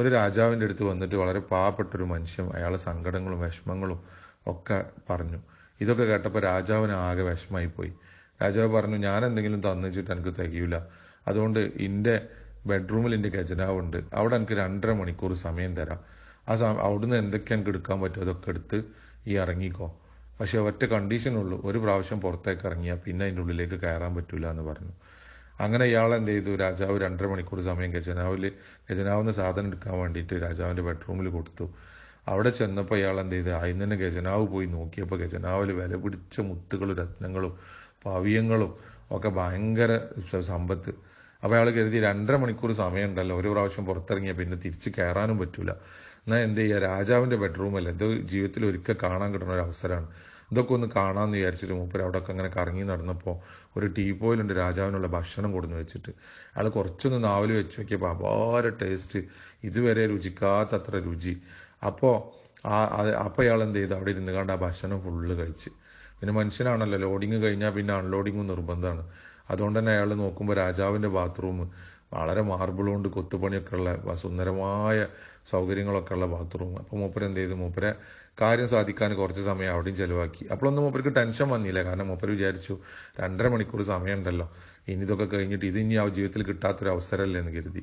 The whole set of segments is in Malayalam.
ഒരു രാജാവിന്റെ അടുത്ത് വന്നിട്ട് വളരെ പാവപ്പെട്ടൊരു മനുഷ്യൻ അയാളെ സങ്കടങ്ങളും വിഷമങ്ങളും ഒക്കെ പറഞ്ഞു. ഇതൊക്കെ കേട്ടപ്പോൾ രാജാവിന് ആകെ വിഷമായി പോയി. രാജാവ് പറഞ്ഞു ഞാൻ എന്തെങ്കിലും തന്നിച്ചിട്ട് എനിക്ക് തികയൂല. അതുകൊണ്ട് എന്റെ ബെഡ്റൂമിൽ എന്റെ ഖജനാവുണ്ട് അവിടെ എനിക്ക് രണ്ടര മണിക്കൂർ സമയം തരാം. ആ സമയം അവിടുന്ന് എന്തൊക്കെ എനിക്ക് എടുക്കാൻ പറ്റും അതൊക്കെ എടുത്ത് ഈ ഇറങ്ങിക്കോ. പക്ഷെ ഒറ്റ കണ്ടീഷനുള്ളൂ ഒരു പ്രാവശ്യം പുറത്തേക്ക് ഇറങ്ങിയാൽ പിന്നെ അതിന്റെ ഉള്ളിലേക്ക് കയറാൻ പറ്റൂല എന്ന് പറഞ്ഞു. അങ്ങനെ ഇയാൾ എന്ത് ചെയ്തു? രാജാവ് രണ്ടര മണിക്കൂർ സമയം ഖജനാവിൽ ഖജനാവിന്ന് സാധനം എടുക്കാൻ വേണ്ടിയിട്ട് രാജാവിന്റെ ബെഡ്റൂമിൽ കൊടുത്തു. അവിടെ ചെന്നപ്പോൾ ഇയാൾ എന്ത് ചെയ്തു? അതിന് തന്നെ ഖജനാവ് പോയി നോക്കിയപ്പോൾ ഖജനാവിൽ വില പിടിച്ച മുത്തുകളും രത്നങ്ങളും പവ്യങ്ങളും ഒക്കെ ഭയങ്കര സമ്പത്ത്. അപ്പോൾ അയാൾ കരുതി രണ്ടര മണിക്കൂർ സമയം ഉണ്ടല്ലോ ഒരു പ്രാവശ്യം പുറത്തിറങ്ങിയാൽ പിന്നെ തിരിച്ച് കയറാനും പറ്റൂല. എന്നാ എന്ത് ചെയ്യുക രാജാവിന്റെ ബെഡ്റൂമല്ല ഇത് ജീവിതത്തിൽ ഒരിക്കൽ കാണാൻ കിട്ടുന്ന ഒരു അവസരമാണ്. ഇതൊക്കെ ഒന്ന് കാണാമെന്ന് വിചാരിച്ചിട്ട് മൂപ്പര് അവിടെ ഒക്കെ അങ്ങനെ കറങ്ങി നടന്നപ്പോൾ ഒരു ടീ പോയിലുണ്ട് രാജാവിനുള്ള ഭക്ഷണം കൊടുന്ന് വെച്ചിട്ട്. അയാൾ കുറച്ചൊന്ന് നാവിൽ വെച്ച് നോക്കിയപ്പോൾ അപാര ടേസ്റ്റ് ഇതുവരെ രുചിക്കാത്തത്ര രുചി. അപ്പോൾ ആ അത് അയാൾ എന്ത് ചെയ്തു? അവിടെ ഇരുന്ന് കണ്ട് ആ ഭക്ഷണം ഫുള്ള് കഴിച്ച്. പിന്നെ മനുഷ്യനാണല്ലോ ലോഡിങ് കഴിഞ്ഞാൽ പിന്നെ അൺലോഡിങ്ങും നിർബന്ധമാണ്. അതുകൊണ്ട് തന്നെ അയാൾ നോക്കുമ്പോൾ രാജാവിന്റെ ബാത്റൂം വളരെ മാർബിൾ കൊണ്ട് കൊത്തുപണിയൊക്കെ ഉള്ള സുന്ദരമായ സൗകര്യങ്ങളൊക്കെ ഉള്ള ബാത്റൂം അപ്പൊ മൂപ്പര് എന്ത് ചെയ്തു? മൂപ്പരെ കാര്യം സാധിക്കാൻ കുറച്ച് സമയം അവിടെയും ചെലവാക്കി. അപ്പോഴൊന്നും മൂപ്പർക്ക് ടെൻഷൻ വന്നില്ല. കാരണം മൂപ്പർ വിചാരിച്ചു രണ്ടര മണിക്കൂർ സമയം ഉണ്ടല്ലോ ഇനി ഇതൊക്കെ കഴിഞ്ഞിട്ട് ഇത് ഇനി ആ ജീവിതത്തിൽ കിട്ടാത്തൊരു അവസരമല്ലേ എന്ന് കരുതി.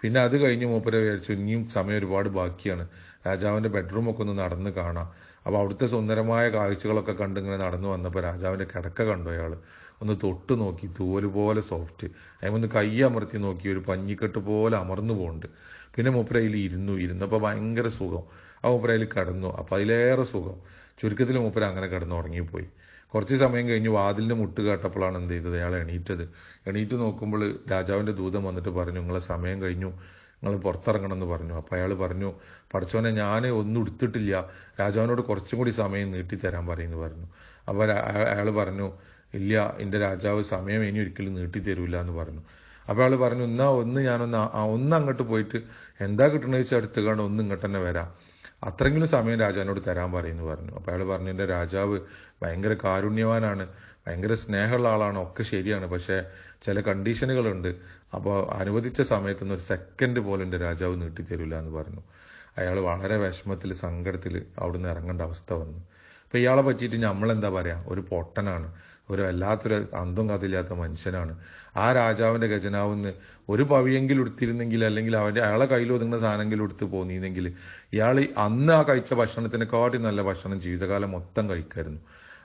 പിന്നെ അത് കഴിഞ്ഞ് മൂപ്പരെ വിചാരിച്ചു ഇനിയും സമയം ഒരുപാട് ബാക്കിയാണ്. രാജാവിന്റെ ബെഡ്റൂം ഒക്കെ ഒന്ന് നടന്ന് കാണാം. അപ്പൊ അവിടുത്തെ സുന്ദരമായ കാഴ്ചകളൊക്കെ കണ്ടിങ്ങനെ നടന്നു വന്നപ്പോൾ രാജാവിന്റെ കിടക്ക കണ്ടു അയാൾ. ഒന്ന് തൊട്ട് നോക്കി തൂവൽ പോലെ സോഫ്റ്റ് അതിമൊന്ന് കൈ അമർത്തി നോക്കി ഒരു പഞ്ഞിക്കെട്ട് പോലെ അമർന്നു പോകുന്നുണ്ട് പിന്നെ മൂപ്പരയിൽ ഇരുന്നു. ഇരുന്നപ്പോൾ ഭയങ്കര സുഖം. ആ മൂപ്പരയിൽ കിടന്നു. അപ്പോൾ അതിലേറെ സുഖം. ചുരുക്കത്തിൽ മൂപ്പര അങ്ങനെ കിടന്നു ഉറങ്ങിപ്പോയി. കുറച്ച് സമയം കഴിഞ്ഞ് വാതിലിന്റെ മുട്ട് കേട്ടപ്പോഴാണ് എന്ത് ചെയ്തത്? അയാൾ എണീറ്റത്. എണീറ്റ് നോക്കുമ്പോൾ രാജാവിന്റെ ദൂതം വന്നിട്ട് പറഞ്ഞു നിങ്ങളെ സമയം കഴിഞ്ഞു. നിങ്ങൾ പുറത്തിറങ്ങണം എന്ന് പറഞ്ഞു. അപ്പോൾ അയാൾ പറഞ്ഞു പഠിച്ചവനെ ഞാൻ ഒന്നും എടുത്തിട്ടില്ല. രാജാവിനോട് കുറച്ചും കൂടി സമയം നീട്ടിത്തരാൻ പറയുന്നു പറഞ്ഞു. അപ്പോൾ അയാൾ പറഞ്ഞു ഇല്ല എന്റെ രാജാവ് സമയം ഇനി ഒരിക്കലും നീട്ടി നീട്ടിത്തരൂല എന്ന് പറഞ്ഞു. അപ്പോൾ ആൾ പറഞ്ഞു എന്നാ ഒന്ന് ഞാനൊന്ന് ഒന്ന് അങ്ങോട്ട് പോയിട്ട് എന്താ കിട്ടണമെന്ന് വെച്ചാൽ എടുത്തുകൊണ്ട് ഒന്ന് ഇങ്ങോട്ട് തന്നെ വരാം. അത്രയെങ്കിലും സമയം രാജാവിനോട് തരാൻ പറയുന്നു പറഞ്ഞു. അപ്പൊ അയാൾ പറഞ്ഞു എന്റെ രാജാവ് ഭയങ്കര കാരുണ്യവാനാണ് ഭയങ്കര സ്നേഹമുള്ള ആളാണ് ഒക്കെ ശരിയാണ് പക്ഷേ ചില കണ്ടീഷനുകളുണ്ട്. അപ്പോൾ അനുവദിച്ച സമയത്തൊന്നും ഒരു സെക്കൻഡ് പോലും എന്റെ രാജാവ് നീട്ടിത്തരില്ല എന്ന് പറഞ്ഞു. അയാൾ വളരെ വിഷമത്തിൽ സങ്കടത്തിൽ അവിടുന്ന് ഇറങ്ങേണ്ട അവസ്ഥ വന്നു. അപ്പൊ ഇയാളെ പറ്റിയിട്ട് നമ്മൾ എന്താ പറയാ? ഒരു പൊട്ടനാണ്. ഒരു വല്ലാത്തൊരു അന്തം കഥയില്ലാത്ത മനുഷ്യനാണ്. ആ രാജാവിന്റെ ഖജനാവിന്ന് ഒരു പവിയെങ്കിലും എടുത്തിരുന്നെങ്കിൽ അല്ലെങ്കിൽ അവന്റെ അയാളെ കയ്യിൽ ഒതുങ്ങുന്ന സാധനമെങ്കിലും എടുത്ത് പോന്നിരുന്നെങ്കിൽ ഇയാൾ അന്ന് ആ കഴിച്ച ഭക്ഷണത്തിനെക്കാട്ടി നല്ല ഭക്ഷണം ജീവിതകാലം മൊത്തം കഴിക്കായിരുന്നു.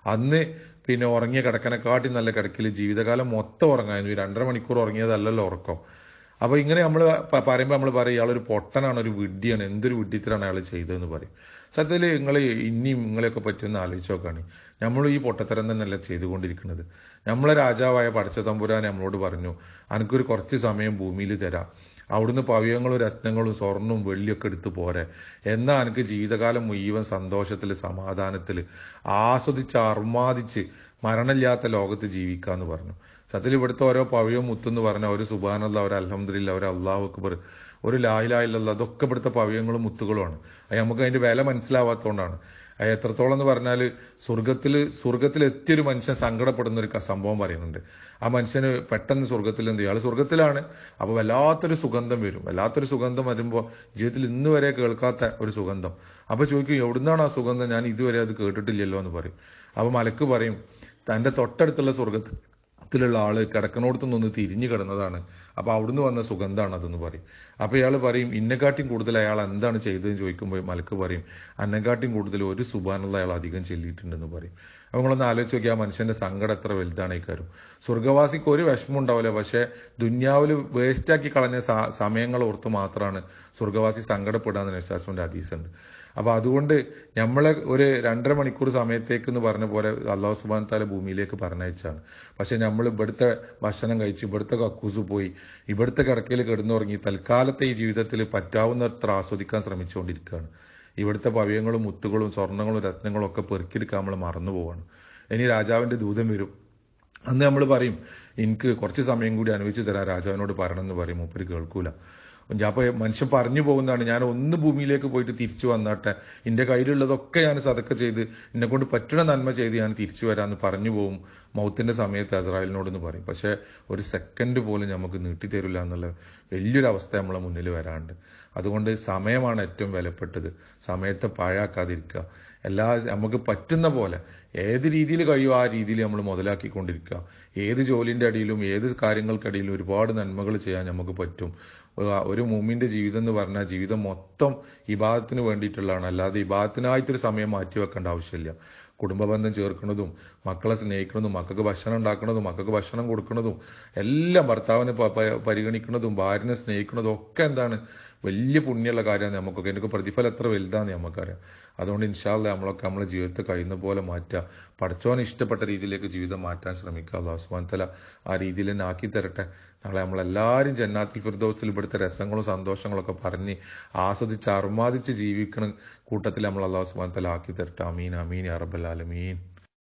അന്ന് പിന്നെ ഉറങ്ങിയ കിടക്കനെക്കാട്ടി നല്ല കിടക്കിൽ ജീവിതകാലം മൊത്തം ഉറങ്ങായിരുന്നു. രണ്ടര മണിക്കൂർ ഉറങ്ങിയതല്ലല്ലോ ഉറക്കം. അപ്പൊ ഇങ്ങനെ നമ്മൾ പറയുമ്പോൾ നമ്മൾ പറയും ഇയാളൊരു പൊട്ടനാണ് ഒരു വിഡ്ഢിയാണ് എന്തൊരു വിഡ്ഢിത്തരാണ് അയാൾ ചെയ്തതെന്ന് പറയും. സത്യത്തിൽ നിങ്ങൾ ഇനിയും നിങ്ങളെയൊക്കെ പറ്റിയൊന്ന് ആലോചിച്ച് നോക്കാണ്. നമ്മൾ ഈ പൊട്ടത്തരം തന്നെയല്ല ചെയ്തുകൊണ്ടിരിക്കുന്നത്? നമ്മളെ രാജാവായ പടച്ച തമ്പുരാൻ നമ്മളോട് പറഞ്ഞു അനക്കൊരു കുറച്ച് സമയം ഭൂമിയിൽ തരാം. അവിടുന്ന് പവ്യങ്ങളും രത്നങ്ങളും സ്വർണവും വെള്ളിയൊക്കെ എടുത്തു പോരെ. എന്നാ എനിക്ക് ജീവിതകാലം മുഴുവൻ സന്തോഷത്തിൽ സമാധാനത്തിൽ ആസ്വദിച്ച് അർമാദിച്ച് മരണമില്ലാത്ത ലോകത്ത് ജീവിക്കാന്ന് പറഞ്ഞു. സത്യത്തിൽ ഇവിടുത്തെ ഓരോ പവ്യവും മുത്തെന്ന് പറഞ്ഞ ഒരു സുബാനല്ല ഒരു അലഹമ്മദില്ല ഒരു അള്ളാഹു അക്ബർ ഒരു ലായിലായില്ല അതൊക്കെ ഇവിടുത്തെ പവ്യങ്ങളും മുത്തുകളുമാണ്. അത് നമുക്ക് അതിന്റെ വില മനസ്സിലാവാത്തതുകൊണ്ടാണ് എത്രത്തോളം എന്ന് പറഞ്ഞാൽ സ്വർഗത്തിൽ സ്വർഗത്തിൽ എത്തിയൊരു മനുഷ്യൻ സങ്കടപ്പെടുന്ന ഒരു സംഭവം പറയുന്നുണ്ട്. ആ മനുഷ്യന് പെട്ടെന്ന് സ്വർഗത്തിൽ എന്ത് ചെയ്യും? അയാൾ സ്വർഗത്തിലാണ് അപ്പൊ വല്ലാത്തൊരു സുഗന്ധം വരും. വല്ലാത്തൊരു സുഗന്ധം വരുമ്പോൾ ജീവിതത്തിൽ ഇന്ന് വരെ കേൾക്കാത്ത ഒരു സുഗന്ധം. അപ്പൊ ചോദിക്കും എവിടുന്നാണ് ആ സുഗന്ധം? ഞാൻ ഇതുവരെ അത് കേട്ടിട്ടില്ലല്ലോ എന്ന് പറയും. അപ്പൊ മലക്ക് പറയും തന്റെ തൊട്ടടുത്തുള്ള സ്വർഗത്തിൽ ത്തിലുള്ള ആൾ കിടക്കണോടത്തുനിന്ന് തിരിഞ്ഞു കിടന്നതാണ്. അപ്പൊ അവിടുന്ന് വന്ന സുഗന്ധമാണ് അതെന്ന് പറയും. അപ്പൊ ഇയാൾ പറയും ഇന്നെക്കാട്ടിയും കൂടുതൽ അയാൾ എന്താണ് ചെയ്തതെന്ന് ചോദിക്കുമ്പോൾ മലക്ക് പറയും അന്നെക്കാട്ടിയും കൂടുതൽ ഒരു സുബാനുള്ള അയാൾ അധികം ചെല്ലിയിട്ടുണ്ടെന്ന് പറയും. അപ്പൊ നിങ്ങളൊന്ന് ആലോചിച്ച് നോക്കി ആ മനുഷ്യന്റെ സങ്കടം എത്ര വലുതാണ് ഇക്കാരും സ്വർഗവാസിക്ക് ഒരു വിഷമം ഉണ്ടാവില്ല പക്ഷെ ദുന്യാവിൽ വേസ്റ്റാക്കി കളഞ്ഞ സമയങ്ങൾ ഓർത്ത് മാത്രമാണ് സ്വർഗവാസി സങ്കടപ്പെടാന്ന് നശാസ്വന്റെ ഹദീസുണ്ട് അപ്പൊ അതുകൊണ്ട് നമ്മളെ ഒരു രണ്ടര മണിക്കൂർ സമയത്തേക്ക് എന്ന് പറഞ്ഞ പോലെ അള്ളാഹു സുബാൻ താല ഭൂമിയിലേക്ക് പറഞ്ഞയച്ചാണ്. പക്ഷെ നമ്മൾ ഇവിടുത്തെ ഭക്ഷണം കഴിച്ച് ഇവിടുത്തെ കക്കൂസ് പോയി ഇവിടുത്തെ കിടക്കയിൽ കിടന്നുറങ്ങി തൽക്കാലത്തെ ഈ ജീവിതത്തിൽ പറ്റാവുന്ന പറ്റാവുന്നത്ര ആസ്വദിക്കാൻ ശ്രമിച്ചുകൊണ്ടിരിക്കുകയാണ്. ഇവിടുത്തെ പവ്യങ്ങളും മുത്തുകളും സ്വർണങ്ങളും രത്നങ്ങളും ഒക്കെ പെറുക്കിയെടുക്കാൻ നമ്മൾ മറന്നു പോവാണ്. ഇനി രാജാവിന്റെ ദൂതം വരും. അന്ന് നമ്മൾ പറയും എനിക്ക് കുറച്ച് സമയം കൂടി അനുവദിച്ചു തരാം രാജാവിനോട് പറയണമെന്ന് പറയും. മൂപ്പര് കേൾക്കൂല. അപ്പൊ മനുഷ്യൻ പറഞ്ഞു പോകുന്നതാണ്. ഞാൻ ഒന്ന് ഭൂമിയിലേക്ക് പോയിട്ട് തിരിച്ചു വന്നാട്ടെ. എന്റെ കയ്യിലുള്ളതൊക്കെ ഞാൻ സതക്ക ചെയ്ത് എന്നെ കൊണ്ട് പറ്റുന്ന നന്മ ചെയ്ത് ഞാൻ തിരിച്ചു വരാമെന്ന് പറഞ്ഞു പോകും മൗത്തിന്റെ സമയത്ത് അസ്രായേലിനോടെന്ന് പറയും. പക്ഷേ ഒരു സെക്കൻഡ് പോലും നമുക്ക് നീട്ടിത്തരില്ല എന്നുള്ള വലിയൊരു അവസ്ഥ നമ്മളെ മുന്നിൽ വരാണ്ട്. അതുകൊണ്ട് സമയമാണ് ഏറ്റവും വിലപ്പെട്ടത്. സമയത്തെ പാഴാക്കാതിരിക്കുക. എല്ലാ നമുക്ക് പറ്റുന്ന പോലെ ഏത് രീതിയിൽ കഴിയുമോ ആ രീതിയിൽ നമ്മൾ മുതലാക്കിക്കൊണ്ടിരിക്കുക. ഏത് ജോലിന്റെ അടിയിലും ഏത് കാര്യങ്ങൾക്കിടയിലും ഒരുപാട് നന്മകൾ ചെയ്യാൻ നമുക്ക് പറ്റും. ഒരു- മൂമിന്റെ ജീവിതം എന്ന് പറഞ്ഞാൽ ജീവിതം മൊത്തം ഇബാദത്തിന് വേണ്ടിയിട്ടുള്ളതാണ്. അല്ലാതെ ഇബാദത്തിനായിട്ടൊരു സമയം മാറ്റി വെക്കേണ്ട ആവശ്യമില്ല. കുടുംബ ബന്ധം ചേർക്കുന്നതും മക്കളെ സ്നേഹിക്കുന്നതും മക്കൾക്ക് ഭക്ഷണം ഉണ്ടാക്കുന്നതും മക്കൾക്ക് ഭക്ഷണം കൊടുക്കുന്നതും എല്ലാം ഭർത്താവിനെ പരിഗണിക്കുന്നതും ഭാര്യനെ സ്നേഹിക്കുന്നതും ഒക്കെ എന്താണ് വലിയ പുണ്യമുള്ള കാര്യമാണ് നമുക്കൊക്കെ. എനിക്ക് പ്രതിഫലം എത്ര വലുതാന്ന് നമുക്കറിയാം. അതുകൊണ്ട് ഇൻഷാല്ല നമ്മളൊക്കെ നമ്മളെ ജീവിതത്തെ കഴിയുന്ന പോലെ മാറ്റുക. പഠിച്ചോനെ ഇഷ്ടപ്പെട്ട രീതിയിലേക്ക് ജീവിതം മാറ്റാൻ ശ്രമിക്കുക. അള്ളാഹു സുബ്ഹാനഹു വ ആ രീതിയിൽ തന്നെ ആക്കി തരട്ടെ. നാളെ നമ്മളെല്ലാവരും ജന്നാത്തിൽ ഫിർദോസിൽ ഇവിടുത്തെ രസങ്ങളും സന്തോഷങ്ങളും ഒക്കെ പറഞ്ഞ് ആസ്വദിച്ച് അർമാദിച്ച് ജീവിക്കണം കൂട്ടത്തിൽ നമ്മൾ അള്ളാഹു സുബ്ഹാനഹു വ ആക്കി തരട്ടെ. അമീൻ അമീൻ യാ റബ്ബൽ ആലമീൻ.